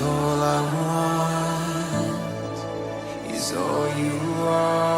all I want is all you are.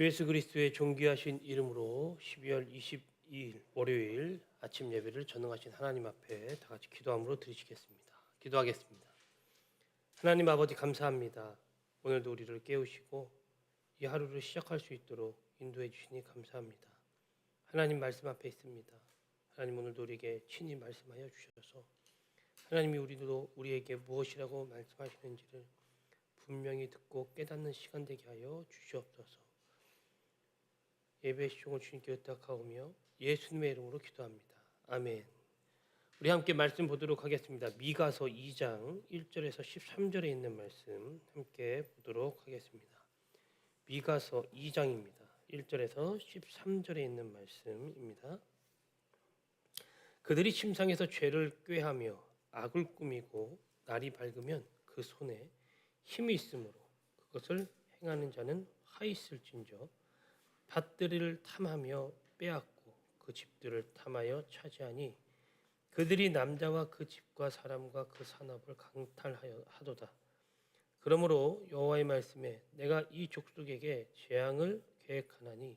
주 예수 그리스도의 존귀하신 이름으로 12월 22일 월요일 아침 예배를 전능하신 하나님 앞에 다 같이 기도함으로 드리시겠습니다. 기도하겠습니다. 하나님 아버지 감사합니다. 오늘도 우리를 깨우시고 이 하루를 시작할 수 있도록 인도해 주시니 감사합니다. 하나님 말씀 앞에 있습니다. 하나님 오늘도 우리에게 친히 말씀하여 주셔서 하나님이 우리도 우리에게 무엇이라고 말씀하시는지를 분명히 듣고 깨닫는 시간 되게 하여 주시옵소서. 예배 시종을 주님께 의탁하오며 예수님의 이름으로 기도합니다. 아멘. 우리 함께 말씀 보도록 하겠습니다. 미가서 2장 1절에서 13절에 있는 말씀 함께 보도록 하겠습니다. 미가서 2장입니다. 1절에서 13절에 있는 말씀입니다. 그들이 침상에서 죄를 꾀하며 악을 꾸미고 날이 밝으면 그 손에 힘이 있으므로 그것을 행하는 자는 화 있을진저 밭들을 탐하며 빼앗고 그 집들을 탐하여 차지하니 그들이 남자와 그 집과 사람과 그 산업을 강탈하여 하도다. 그러므로 여호와의 말씀에 내가 이 족속에게 재앙을 계획하나니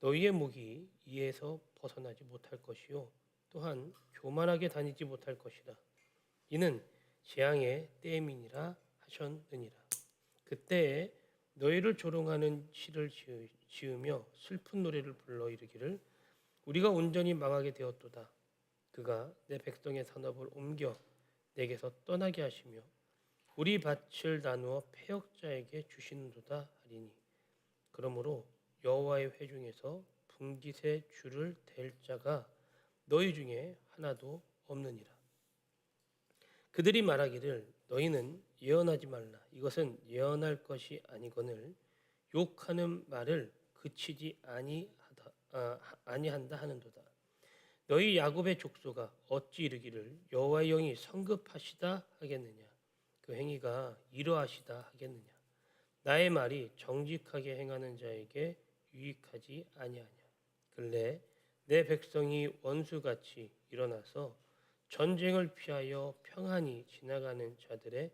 너희의 목이 이에서 벗어나지 못할 것이요 또한 교만하게 다니지 못할 것이다. 이는 재앙의 때임이니라 하셨느니라. 그때에 너희를 조롱하는 시를 지으- 지으며 슬픈 노래를 불러 이르기를 우리가 온전히 망하게 되었도다. 그가 내 백성의 산업을 옮겨 내게서 떠나게 하시며 우리 밭을 나누어 패역자에게 주시는도다 하리니 그러므로 여호와의 회중에서 분깃의 줄을 댈 자가 너희 중에 하나도 없느니라. 그들이 말하기를 너희는 예언하지 말라. 이것은 예언할 것이 아니거늘 욕하는 말을 그치지 아니하다 아, 아니한다 하는도다. 너희 야곱의 족소가 어찌 이르기를 여호와의 영이 성급하시다 하겠느냐? 그 행위가 이러하시다 하겠느냐? 나의 말이 정직하게 행하는 자에게 유익하지 아니하냐? 근래 내 백성이 원수같이 일어나서 전쟁을 피하여 평안히 지나가는 자들의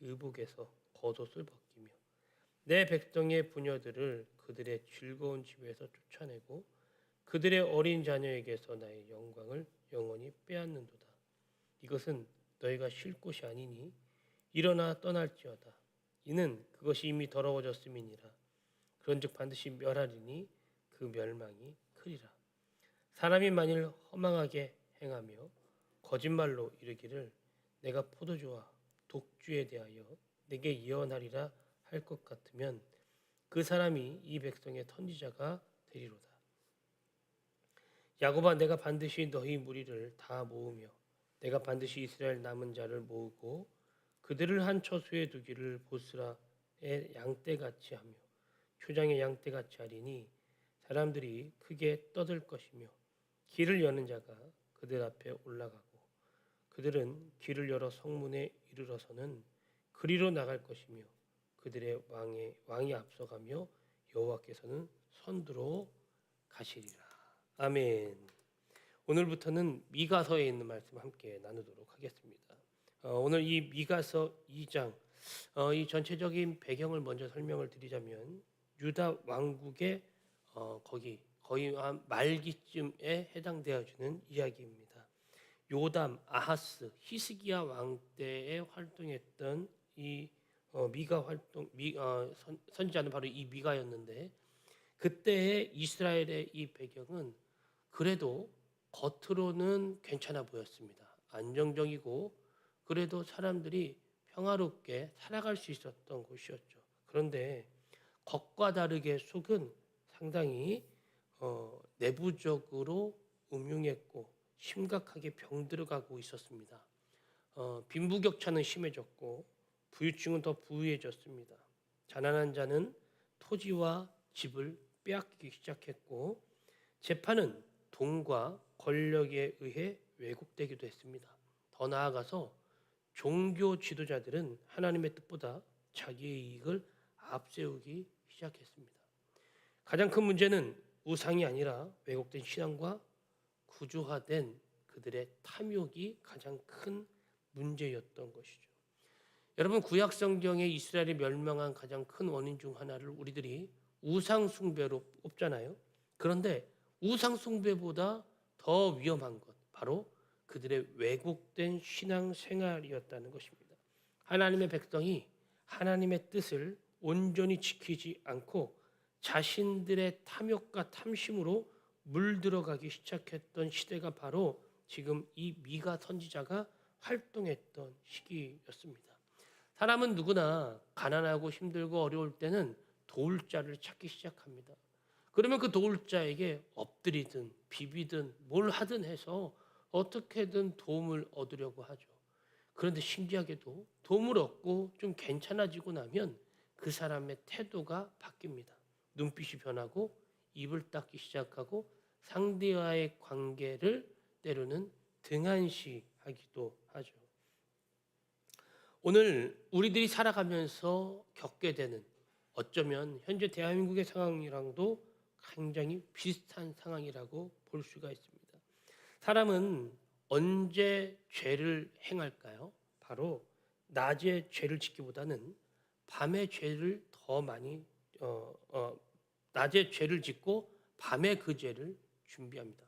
의복에서 겉옷을 벗기며 내 백성의 부녀들을 그들의 즐거운 집에서 쫓아내고 그들의 어린 자녀에게서 나의 영광을 영원히 빼앗는도다. 이것은 너희가 쉴 곳이 아니니 일어나 떠날지어다. 이는 그것이 이미 더러워졌음이니라. 그런즉 반드시 멸하리니 그 멸망이 크리라. 사람이 만일 허망하게 행하며 거짓말로 이르기를 내가 포도주와 독주에 대하여 내게 예언하리라 할 것 같으면 그 사람이 이 백성의 선지자가 되리로다. 야곱아 내가 반드시 너희 무리를 다 모으며 내가 반드시 이스라엘 남은 자를 모으고 그들을 한 처소에 두기를 보스라의 양떼같이 하며 효장의 양떼같이 하리니 사람들이 크게 떠들 것이며 길을 여는 자가 그들 앞에 올라가고 그들은 길을 열어 성문에 이르러서는 그리로 나갈 것이며 그들의 왕의 왕이 앞서가며 여호와께서는 선두로 가시리라. 아멘. 오늘부터는 미가서에 있는 말씀 함께 나누도록 하겠습니다. 어, 오늘 이 미가서 2장 어, 이 전체적인 배경을 먼저 설명을 드리자면 유다 왕국의 어, 거기 거의 한 말기쯤에 해당되어지는 이야기입니다. 요담, 아하스, 히스기야 왕 때에 활동했던 이 어, 미가 활동 미 어, 선, 선지자는 바로 이 미가였는데 그때의 이스라엘의 이 배경은 그래도 겉으로는 괜찮아 보였습니다. 안정적이고 그래도 사람들이 평화롭게 살아갈 수 있었던 곳이었죠. 그런데 겉과 다르게 속은 상당히 어, 내부적으로 음흉했고 심각하게 병들어가고 있었습니다. 어, 빈부격차는 심해졌고 부유층은 더 부유해졌습니다. 가난한 자는 토지와 집을 빼앗기기 시작했고 재판은 돈과 권력에 의해 왜곡되기도 했습니다. 더 나아가서 종교 지도자들은 하나님의 뜻보다 자기의 이익을 앞세우기 시작했습니다. 가장 큰 문제는 우상이 아니라 왜곡된 신앙과 구조화된 그들의 탐욕이 가장 큰 문제였던 것이죠. 여러분 구약 성경에 이스라엘이 멸망한 가장 큰 원인 중 하나를 우리들이 우상 숭배로 뽑잖아요. 그런데 우상 숭배보다 더 위험한 것 바로 그들의 왜곡된 신앙 생활이었다는 것입니다. 하나님의 백성이 하나님의 뜻을 온전히 지키지 않고 자신들의 탐욕과 탐심으로 물들어가기 시작했던 시대가 바로 지금 이 미가 선지자가 활동했던 시기였습니다. 사람은 누구나 가난하고 힘들고 어려울 때는 도울 자를 찾기 시작합니다. 그러면 그 도울 자에게 엎드리든 비비든 뭘 하든 해서 어떻게든 도움을 얻으려고 하죠. 그런데 신기하게도 도움을 얻고 좀 괜찮아지고 나면 그 사람의 태도가 바뀝니다. 눈빛이 변하고 입을 닦기 시작하고 상대와의 관계를 때로는 등한시하기도 하죠. 오늘 우리들이 살아가면서 겪게 되는 어쩌면 현재 대한민국의 상황이랑도 굉장히 비슷한 상황이라고 볼 수가 있습니다. 사람은 언제 죄를 행할까요? 바로 낮에 죄를 짓기보다는 밤에 죄를 더 많이 어, 어, 낮에 죄를 짓고 밤에 그 죄를 준비합니다.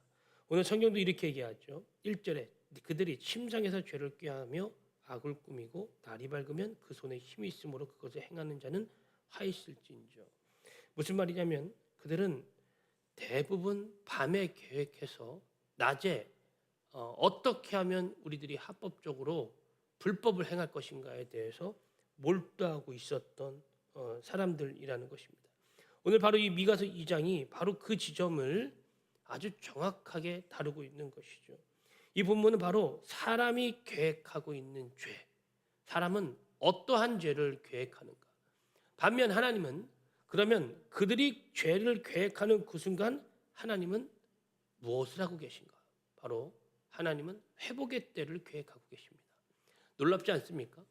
오늘 성경도 이렇게 얘기하죠. 1절에 그들이 침상에서 죄를 꾀하며 악을 꾸미고 날이 밝으면 그 손에 힘이 있으므로 그것을 행하는 자는 화 있을진저. 무슨 말이냐면 그들은 대부분 밤에 계획해서 낮에 어, 어떻게 하면 우리들이 합법적으로 불법을 행할 것인가에 대해서 몰두하고 있었던 어, 사람들이라는 것입니다. 오늘 바로 이 미가서 2장이 바로 그 지점을 아주 정확하게 다루고 있는 것이죠. 이 본문은 바로 사람이 계획하고 있는 죄. 사람은 어떠한 죄를 계획하는가? 반면 하나님은 그러면 그들이 죄를 계획하는 그 순간 하나님은 무엇을 하고 계신가? 바로 하나님은 회복의 때를 계획하고 계십니다. 놀랍지 않습니까?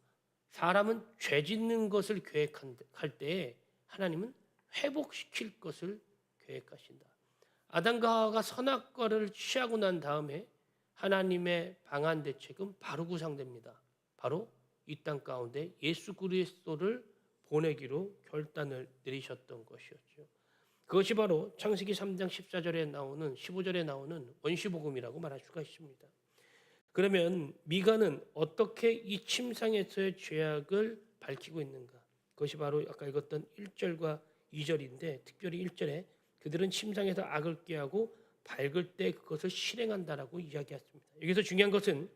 사람은 죄 짓는 것을 계획할 때에 하나님은 회복시킬 것을 계획하신다. 아담과 하와가 선악과를 취하고 난 다음에 하나님의 방한 대책은 바로 구상됩니다. 바로 이 땅 가운데 예수 그리스도를 보내기로 결단을 내리셨던 것이었죠. 그것이 바로 창세기 3장 14절에 나오는 15절에 나오는 원시복음이라고 말할 수가 있습니다. 그러면 미가는 어떻게 이 침상에서의 죄악을 밝히고 있는가? 그것이 바로 아까 읽었던 1절과 2절인데 특별히 1절에 그들은 침상에서 악을 꾀하고 밝을 때 그것을 실행한다라고 이야기했습니다. 여기서 중요한 것은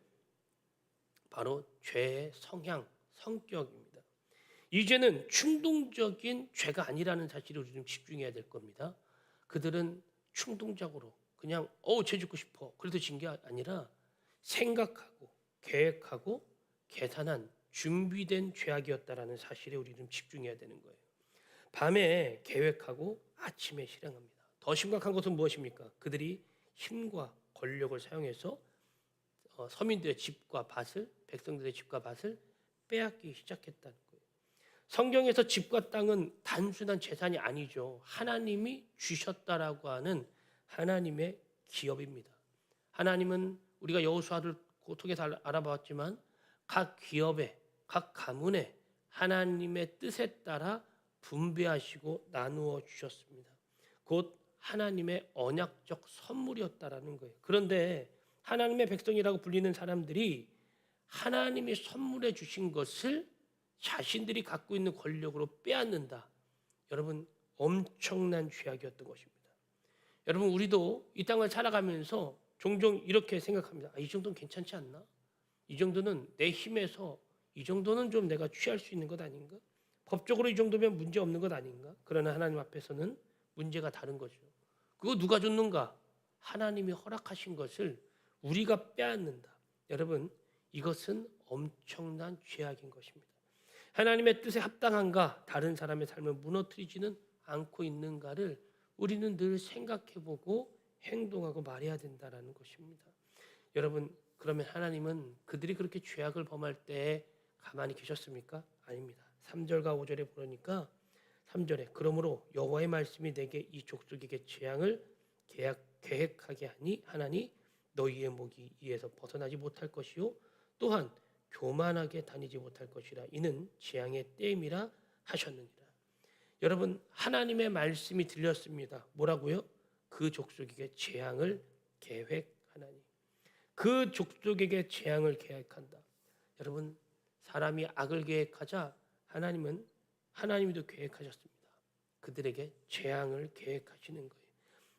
바로 죄의 성향, 성격입니다. 이 죄는 충동적인 죄가 아니라는 사실을 좀 집중해야 될 겁니다. 그들은 충동적으로 그냥 어죄 짓고 싶어 그래도 진 게 아니라 생각하고 계획하고 계산한 준비된 죄악이었다라는 사실에 우리 좀 집중해야 되는 거예요. 밤에 계획하고 아침에 실행합니다. 더 심각한 것은 무엇입니까? 그들이 힘과 권력을 사용해서 어, 서민들의 집과 밭을 백성들의 집과 밭을 빼앗기 시작했다는 거예요. 성경에서 집과 땅은 단순한 재산이 아니죠. 하나님이 주셨다라고 하는 하나님의 기업입니다. 하나님은 우리가 여호수아를 통해서 알아봤지만 각 기업에 각 가문에 하나님의 뜻에 따라 분배하시고 나누어 주셨습니다. 곧 하나님의 언약적 선물이었다라는 거예요. 그런데 하나님의 백성이라고 불리는 사람들이 하나님이 선물해 주신 것을 자신들이 갖고 있는 권력으로 빼앗는다. 여러분 엄청난 죄악이었던 것입니다. 여러분 우리도 이 땅을 살아가면서 종종 이렇게 생각합니다. 아, 이 정도는 괜찮지 않나? 이 정도는 내 힘에서 이 정도는 좀 내가 취할 수 있는 것 아닌가? 법적으로 이 정도면 문제 없는 것 아닌가? 그러나 하나님 앞에서는 문제가 다른 거죠. 그거 누가 줬는가? 하나님이 허락하신 것을 우리가 빼앗는다. 여러분, 이것은 엄청난 죄악인 것입니다. 하나님의 뜻에 합당한가? 다른 사람의 삶을 무너뜨리지는 않고 있는가를 우리는 늘 생각해 보고 행동하고 말해야 된다라는 것입니다. 여러분, 그러면 하나님은 그들이 그렇게 죄악을 범할 때 가만히 계셨습니까? 아닙니다. 3절과 5절에 보니까 3절에 그러므로 여호와의 말씀이 내게 이 족속에게 재앙을 계약, 계획하게 하니 하나니 너희의 목이 이에서 벗어나지 못할 것이요 또한 교만하게 다니지 못할 것이라 이는 재앙의 때임이라 하셨느니라. 여러분 하나님의 말씀이 들렸습니다. 뭐라고요? 그 족속에게 재앙을 계획하나니 그 족속에게 재앙을 계획한다. 여러분 사람이 악을 계획하자 하나님은 하나님도 계획하셨습니다. 그들에게 재앙을 계획하시는 거예요.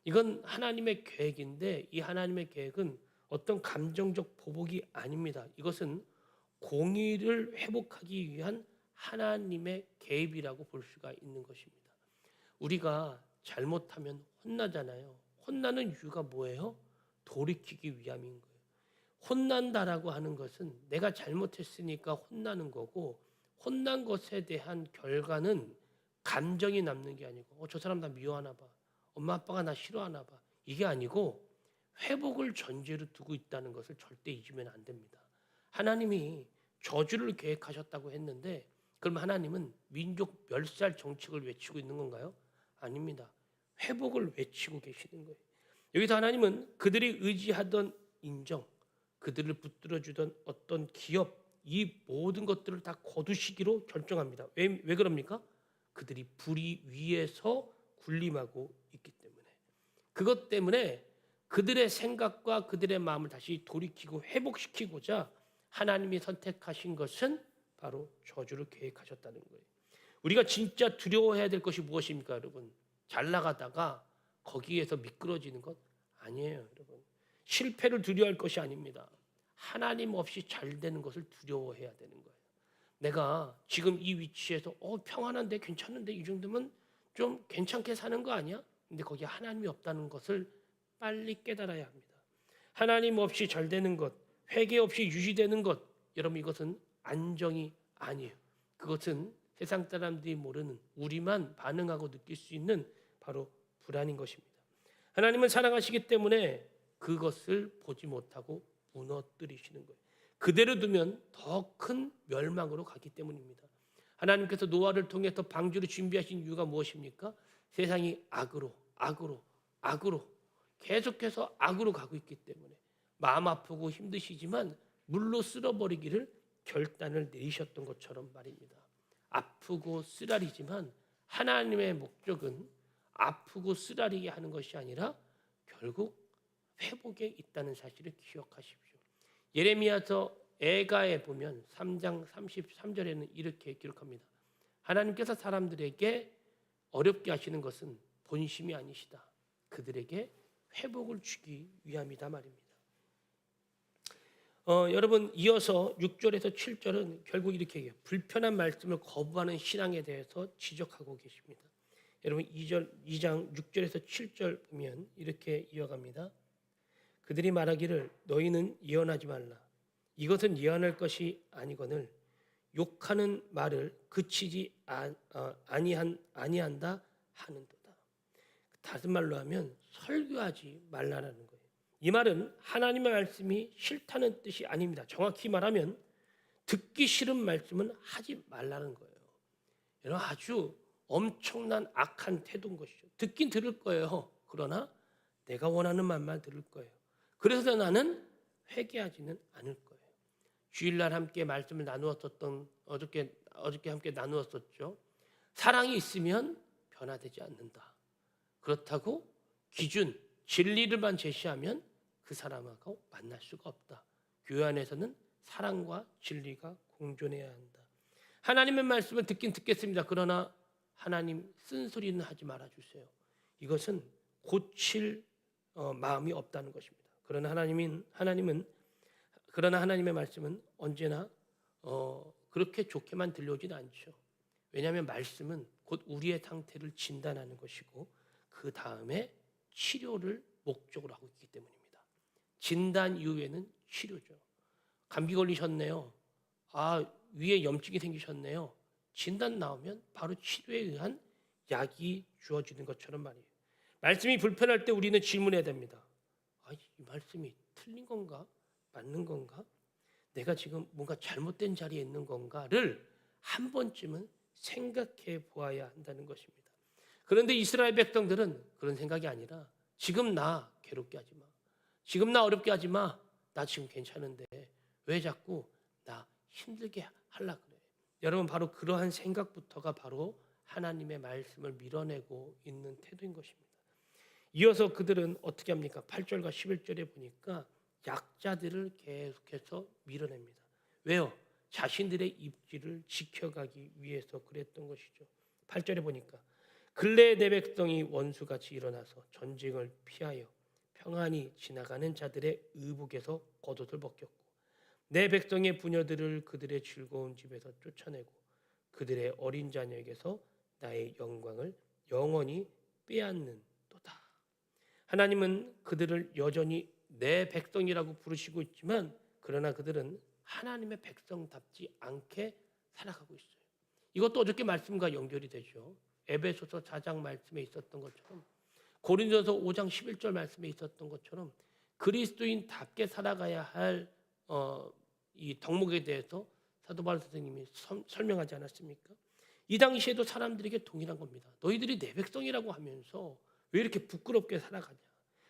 이건 하나님의 계획인데 이 하나님의 계획은 어떤 감정적 보복이 아닙니다. 이것은 공의를 회복하기 위한 하나님의 개입이라고 볼 수가 있는 것입니다. 우리가 잘못하면 혼나잖아요. 혼나는 이유가 뭐예요? 돌이키기 위함인 거예요. 혼난다라고 하는 것은 내가 잘못했으니까 혼나는 거고 혼난 것에 대한 결과는 감정이 남는 게 아니고 어, 저 사람 나 미워하나 봐. 엄마 아빠가 나 싫어하나 봐. 이게 아니고 회복을 전제로 두고 있다는 것을 절대 잊으면 안 됩니다. 하나님이 저주를 계획하셨다고 했는데 그럼 하나님은 민족 멸살 정책을 외치고 있는 건가요? 아닙니다. 회복을 외치고 계시는 거예요. 여기서 하나님은 그들이 의지하던 인정, 그들을 붙들어 주던 어떤 기업, 이 모든 것들을 다 거두시기로 결정합니다. 왜, 왜 그럽니까? 그들이 불의 위에서 군림하고 있기 때문에. 그것 때문에 그들의 생각과 그들의 마음을 다시 돌이키고 회복시키고자 하나님이 선택하신 것은 바로 저주를 계획하셨다는 거예요. 우리가 진짜 두려워해야 될 것이 무엇입니까, 여러분? 잘 나가다가 거기에서 미끄러지는 것 아니에요, 여러분. 실패를 두려워할 것이 아닙니다. 하나님 없이 잘 되는 것을 두려워해야 되는 거예요. 내가 지금 이 위치에서 어 평안한데 괜찮은데 이 정도면 좀 괜찮게 사는 거 아니야? 근데 거기에 하나님이 없다는 것을 빨리 깨달아야 합니다. 하나님 없이 잘 되는 것, 회개 없이 유지되는 것, 여러분 이것은 안정이 아니에요. 그것은 세상 사람들이 모르는 우리만 반응하고 느낄 수 있는 바로 불안인 것입니다. 하나님은 사랑하시기 때문에 그것을 보지 못하고 무너뜨리시는 거예요. 그대로 두면 더 큰 멸망으로 가기 때문입니다. 하나님께서 노아를 통해서 방주를 준비하신 이유가 무엇입니까? 세상이 악으로, 악으로, 악으로 계속해서 악으로 가고 있기 때문에 마음 아프고 힘드시지만 물로 쓸어버리기를 결단을 내리셨던 것처럼 말입니다. 아프고 쓰라리지만 하나님의 목적은 아프고 쓰라리게 하는 것이 아니라 결국 회복에 있다는 사실을 기억하십시오. 예레미야서 에가에 보면 3장 33절에는 이렇게 기록합니다. 하나님께서 사람들에게 어렵게 하시는 것은 본심이 아니시다. 그들에게 회복을 주기 위함이다 말입니다. 어, 여러분 이어서 6절에서 7절은 결국 이렇게 해요. 불편한 말씀을 거부하는 신앙에 대해서 지적하고 계십니다. 여러분 2절 2장 6절에서 7절 보면 이렇게 이어갑니다. 그들이 말하기를 너희는 예언하지 말라. 이것은 예언할 것이 아니거늘 욕하는 말을 그치지 아, 어, 아니한 아니한다 하는도다. 다른 말로 하면 설교하지 말라라는 거예요. 이 말은 하나님의 말씀이 싫다는 뜻이 아닙니다. 정확히 말하면 듣기 싫은 말씀은 하지 말라는 거예요. 여러분 아주 엄청난 악한 태도인 것이죠. 듣긴 들을 거예요. 그러나 내가 원하는 말만 들을 거예요. 그래서 나는 회개하지는 않을 거예요. 주일날 함께 말씀을 나누었었던 어저께 어저께 함께 나누었었죠. 사랑이 있으면 변화되지 않는다. 그렇다고 기준 진리를만 제시하면 그 사람하고 만날 수가 없다. 교회 안에서는 사랑과 진리가 공존해야 한다. 하나님의 말씀을 듣긴 듣겠습니다. 그러나 하나님 쓴소리는 하지 말아 주세요. 이것은 고칠 어, 마음이 없다는 것입니다. 그러나 하나님은 하나님은 그러나 하나님의 말씀은 언제나 어, 그렇게 좋게만 들려오진 않죠. 왜냐하면 말씀은 곧 우리의 상태를 진단하는 것이고 그 다음에 치료를 목적으로 하고 있기 때문입니다. 진단 이후에는 치료죠. 감기 걸리셨네요. 아 위에 염증이 생기셨네요. 진단 나오면 바로 치료에 의한 약이 주어지는 것처럼 말이에요. 말씀이 불편할 때 우리는 질문해야 됩니다. 아, 이 말씀이 틀린 건가? 맞는 건가? 내가 지금 뭔가 잘못된 자리에 있는 건가를 한 번쯤은 생각해 보아야 한다는 것입니다. 그런데 이스라엘 백성들은 그런 생각이 아니라 지금 나 괴롭게 하지 마. 지금 나 어렵게 하지 마. 나 지금 괜찮은데 왜 자꾸 나 힘들게 하려 그래? 여러분 바로 그러한 생각부터가 바로 하나님의 말씀을 밀어내고 있는 태도인 것입니다. 이어서 그들은 어떻게 합니까? 8절과 11절에 보니까 약자들을 계속해서 밀어냅니다. 왜요? 자신들의 입지를 지켜가기 위해서 그랬던 것이죠. 8절에 보니까 근래 내 백성이 원수같이 일어나서 전쟁을 피하여 평안히 지나가는 자들의 의복에서 겉옷을 벗겼고 내 백성의 부녀들을 그들의 즐거운 집에서 쫓아내고 그들의 어린 자녀에게서 나의 영광을 영원히 빼앗는도다. 하나님은 그들을 여전히 내 백성이라고 부르시고 있지만 그러나 그들은 하나님의 백성답지 않게 살아가고 있어요. 이것도 어저께 말씀과 연결이 되죠. 에베소서 4장 말씀에 있었던 것처럼 고린도서 5장 11절 말씀에 있었던 것처럼 그리스도인답게 살아가야 할 어, 이 덕목에 대해서 사도 바울 선생님이 서- 설명하지 않았습니까? 이 당시에도 사람들에게 동일한 겁니다. 너희들이 내 백성이라고 하면서 왜 이렇게 부끄럽게 살아가냐?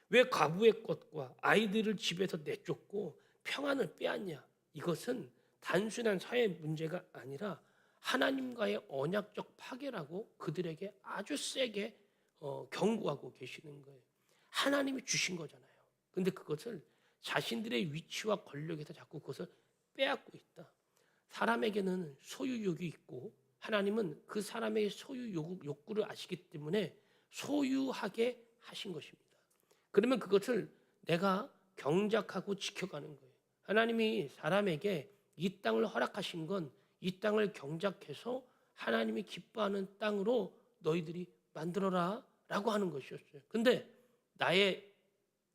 왜 과부의 것과 아이들을 집에서 내쫓고 평안을 빼앗냐? 이것은 단순한 사회 문제가 아니라 하나님과의 언약적 파괴라고 그들에게 아주 세게 어, 경고하고 계시는 거예요. 하나님이 주신 거잖아요. 근데 그것을 자신들의 위치와 권력에서 자꾸 그것을 빼앗고 있다. 사람에게는 소유욕이 있고 하나님은 그 사람의 소유 욕- 욕구를 아시기 때문에 소유하게 하신 것입니다. 그러면 그것을 내가 경작하고 지켜가는 거예요. 하나님이 사람에게 이 땅을 허락하신 건 이 땅을 경작해서 하나님이 기뻐하는 땅으로 너희들이 만들어라 라고 하는 것이었어요. 근데 나의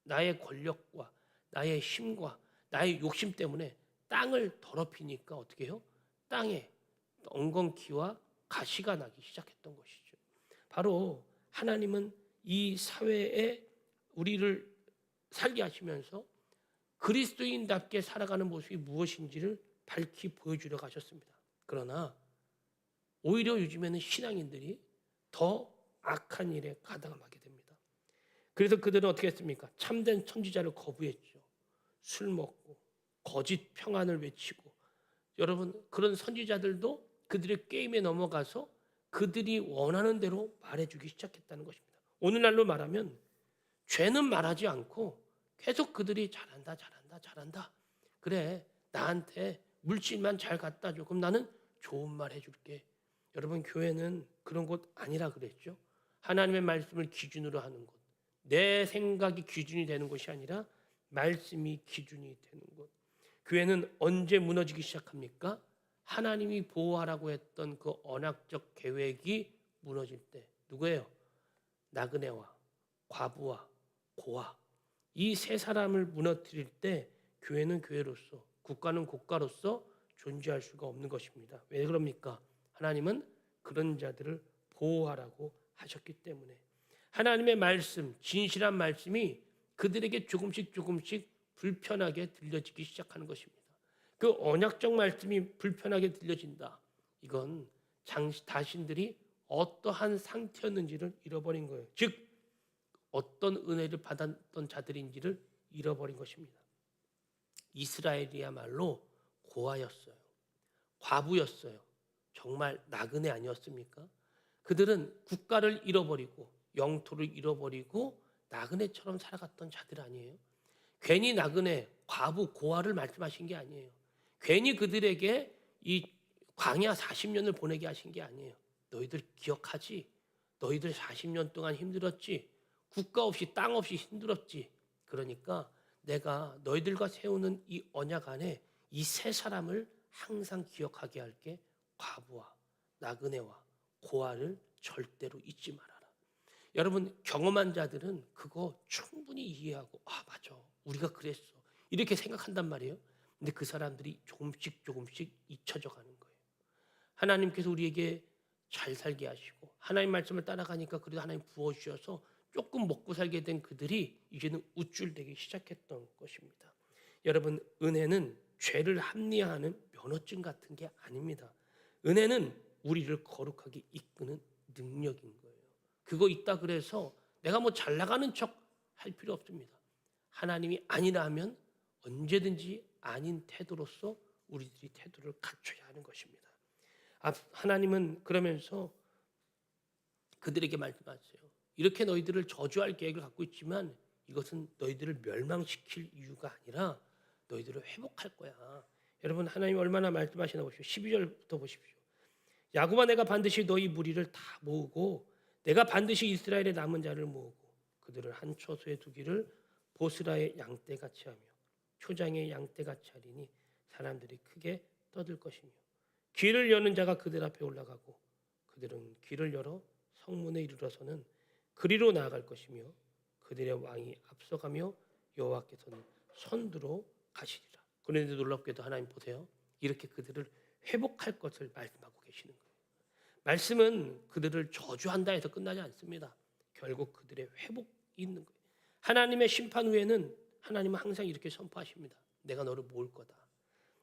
나의 권력과 나의 힘과 나의 욕심 때문에 땅을 더럽히니까 어떻게 해요? 땅에 엉겅퀴와 가시가 나기 시작했던 것이죠. 바로 하나님은 이 사회에 우리를 살게 하시면서 그리스도인답게 살아가는 모습이 무엇인지를 밝히 보여주려고 하셨습니다. 그러나 오히려 요즘에는 신앙인들이 더 악한 일에 가담하게 됩니다. 그래서 그들은 어떻게 했습니까? 참된 선지자를 거부했죠. 술 먹고 거짓 평안을 외치고 여러분 그런 선지자들도 그들의 게임에 넘어가서 그들이 원하는 대로 말해주기 시작했다는 것입니다. 오늘날로 말하면 죄는 말하지 않고 계속 그들이 잘한다, 잘한다, 잘한다. 그래 나한테 물질만 잘 갖다 줘. 그럼 나는 좋은 말 해줄게. 여러분 교회는 그런 곳 아니라 그랬죠. 하나님의 말씀을 기준으로 하는 곳. 내 생각이 기준이 되는 곳이 아니라 말씀이 기준이 되는 곳. 교회는 언제 무너지기 시작합니까? 하나님이 보호하라고 했던 그 언약적 계획이 무너질 때 누구예요? 나그네와 과부와 고아 이 세 사람을 무너뜨릴 때 교회는 교회로서 국가는 국가로서 존재할 수가 없는 것입니다. 왜 그럽니까? 하나님은 그런 자들을 보호하라고 하셨기 때문에 하나님의 말씀, 진실한 말씀이 그들에게 조금씩 조금씩 불편하게 들려지기 시작하는 것입니다. 그 언약적 말씀이 불편하게 들려진다. 이건 장, 자신들이 어떠한 상태였는지를 잃어버린 거예요. 즉 어떤 은혜를 받았던 자들인지를 잃어버린 것입니다. 이스라엘이야말로 고아였어요. 과부였어요. 정말 나그네 아니었습니까? 그들은 국가를 잃어버리고 영토를 잃어버리고 나그네처럼 살아갔던 자들 아니에요. 괜히 나그네, 과부, 고아를 말씀하신 게 아니에요. 괜히 그들에게 이 광야 40년을 보내게 하신 게 아니에요. 너희들 기억하지? 너희들 40년 동안 힘들었지? 국가 없이 땅 없이 힘들었지? 그러니까 내가 너희들과 세우는 이 언약 안에 이 세 사람을 항상 기억하게 할게 과부와 나그네와 고아를 절대로 잊지 말아라. 여러분 경험한 자들은 그거 충분히 이해하고 아 맞아 우리가 그랬어 이렇게 생각한단 말이에요. 근데 그 사람들이 조금씩 조금씩 잊혀져 가는 거예요. 하나님께서 우리에게 잘 살게 하시고 하나님 말씀을 따라가니까 그래도 하나님 부어 주셔서 조금 먹고 살게 된 그들이 이제는 우쭐대기 시작했던 것입니다. 여러분 은혜는 죄를 합리화하는 면허증 같은 게 아닙니다. 은혜는 우리를 거룩하게 이끄는 능력인 거예요. 그거 있다 그래서 내가 뭐 잘 나가는 척 할 필요 없습니다. 하나님이 아니라 하면 언제든지 아닌 태도로서 우리들이 태도를 갖춰야 하는 것입니다. 아, 하나님은 그러면서 그들에게 말씀하세요. 이렇게 너희들을 저주할 계획을 갖고 있지만 이것은 너희들을 멸망시킬 이유가 아니라 너희들을 회복할 거야. 여러분 하나님 얼마나 말씀하시나 보십시오. 12절부터 보십시오. 야곱아 내가 반드시 너희 무리를 다 모으고 내가 반드시 이스라엘의 남은 자를 모으고 그들을 한 처소에 두기를 보스라의 양떼같이 하며 초장의 양떼같이 하리니 사람들이 크게 떠들 것이며 길을 여는 자가 그들 앞에 올라가고 그들은 길을 열어 성문에 이르러서는 그리로 나아갈 것이며 그들의 왕이 앞서가며 여호와께서는 선두로 가시리라. 그런데 놀랍게도 하나님 보세요. 이렇게 그들을 회복할 것을 말씀하고 계시는 거예요. 말씀은 그들을 저주한다 해서 끝나지 않습니다. 결국 그들의 회복이 있는 거예요. 하나님의 심판 후에는 하나님은 항상 이렇게 선포하십니다. 내가 너를 모을 거다.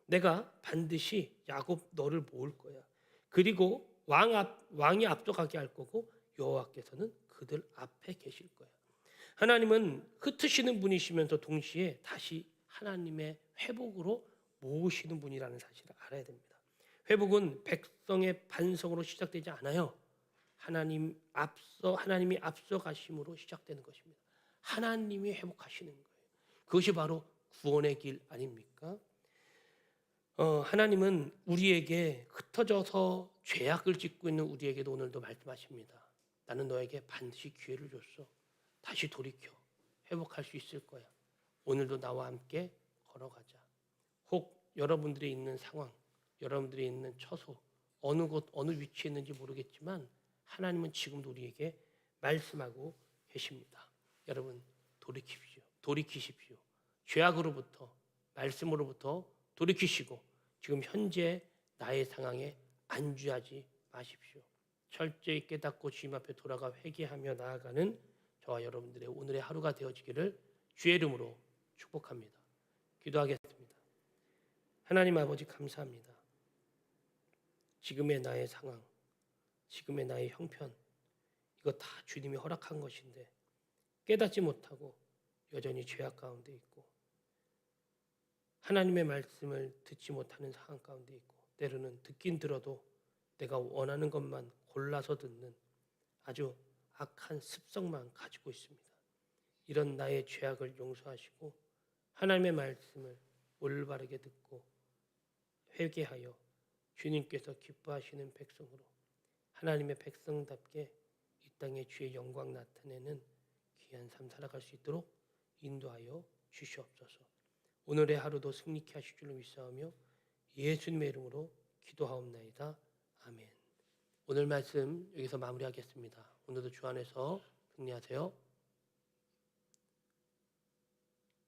내가 반드시 야곱 너를 모을 거야. 그리고 왕 앞, 왕이 앞서가게 할 거고 여호와께서는 그들 앞에 계실 거야. 하나님은 흩으시는 분이시면서 동시에 다시 하나님의 회복으로 모으시는 분이라는 사실을 알아야 됩니다. 회복은 백성의 반성으로 시작되지 않아요. 하나님 앞서 하나님이 앞서 가심으로 시작되는 것입니다. 하나님이 회복하시는 거예요. 그것이 바로 구원의 길 아닙니까? 어, 하나님은 우리에게 흩어져서 죄악을 짓고 있는 우리에게도 오늘도 말씀하십니다. 나는 너에게 반드시 기회를 줬어. 다시 돌이켜. 회복할 수 있을 거야. 오늘도 나와 함께 걸어가자. 혹 여러분들이 있는 상황, 여러분들이 있는 처소, 어느 곳, 어느 위치에 있는지 모르겠지만 하나님은 지금도 우리에게 말씀하고 계십니다. 여러분 돌이키십시오. 돌이키십시오. 죄악으로부터 말씀으로부터 돌이키시고 지금 현재 나의 상황에 안주하지 마십시오. 철저히 깨닫고 주님 앞에 돌아가 회개하며 나아가는 저와 여러분들의 오늘의 하루가 되어지기를 주의 이름으로 축복합니다. 기도하겠습니다. 하나님 아버지 감사합니다. 지금의 나의 상황, 지금의 나의 형편, 이거 다 주님이 허락한 것인데 깨닫지 못하고 여전히 죄악 가운데 있고 하나님의 말씀을 듣지 못하는 상황 가운데 있고 때로는 듣긴 들어도 내가 원하는 것만 골라서 듣는 아주 악한 습성만 가지고 있습니다. 이런 나의 죄악을 용서하시고 하나님의 말씀을 올바르게 듣고 회개하여 주님께서 기뻐하시는 백성으로 하나님의 백성답게 이 땅에 주의 영광 나타내는 귀한 삶 살아갈 수 있도록 인도하여 주시옵소서. 오늘의 하루도 승리케 하실 줄로 믿사오며 예수님의 이름으로 기도하옵나이다. 아멘. 오늘 말씀 여기서 마무리하겠습니다. 오늘도 주 안에서 승리하세요.